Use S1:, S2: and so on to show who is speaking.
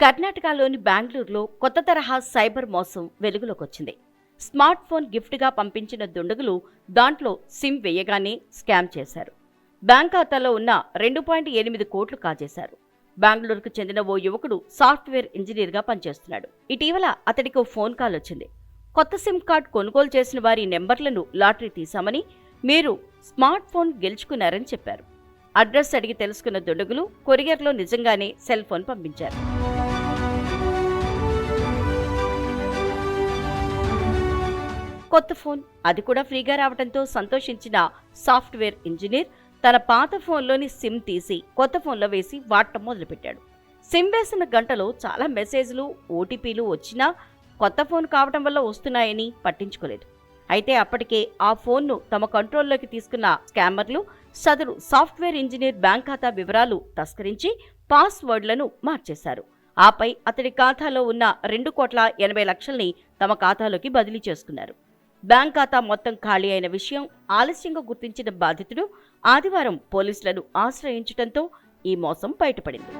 S1: కర్ణాటకలోని బెంగళూరులో కొత్త తరహా సైబర్ మోసం వెలుగులోకి వచ్చింది స్మార్ట్ ఫోన్ గిఫ్ట్గా పంపించిన దుండగులు దాంట్లో సిమ్ వేయగానే స్కామ్ చేశారు. బ్యాంక్ ఖాతాలో ఉన్న రెండు పాయింట్ ఎనిమిది కోట్లు కాజేశారు. బెంగళూరుకు చెందిన ఓ యువకుడు సాఫ్ట్వేర్ ఇంజనీర్గా పనిచేస్తున్నాడు. ఇటీవల అతడికి ఓ ఫోన్ కాల్ వచ్చింది. కొత్త సిమ్ కార్డ్ కొనుగోలు చేసిన వారి నెంబర్లను లాటరీ తీశామని మీరు స్మార్ట్ ఫోన్ గెలుచుకున్నారని చెప్పారు. అడ్రస్ అడిగి తెలుసుకున్న దుండగులు కొరియర్లో నిజంగానే సెల్ ఫోన్ పంపించారు. కొత్త ఫోన్. అది కూడా ఫ్రీగా రావడంతో సంతోషించిన సాఫ్ట్వేర్ ఇంజనీర్ తన పాత ఫోన్లోని సిమ్ తీసి కొత్త ఫోన్లో వేసి వాడటం మొదలుపెట్టాడు. సిమ్ వేసిన గంటలో చాలా మెసేజ్లు ఓటీపీలు వచ్చినా కొత్త ఫోన్ కావటం వల్ల వస్తున్నాయని పట్టించుకోలేదు. అయితే అప్పటికే ఆ ఫోన్ను తమ కంట్రోల్లోకి తీసుకున్న స్కామర్లు సదరు సాఫ్ట్వేర్ ఇంజనీర్ బ్యాంక్ ఖాతా వివరాలు తస్కరించి పాస్వర్డ్లను మార్చేశారు. ఆపై అతడి ఖాతాలో ఉన్న రెండు కోట్ల ఎనభై లక్షల్ని తమ ఖాతాలోకి బదిలీ చేసుకున్నారు. బ్యాంక్ ఖాతా మొత్తం ఖాళీ అయిన విషయం ఆలస్యంగా గుర్తించిన బాధితుడు ఆదివారం పోలీసులను ఆశ్రయించడంతో ఈ మోసం బయటపడింది.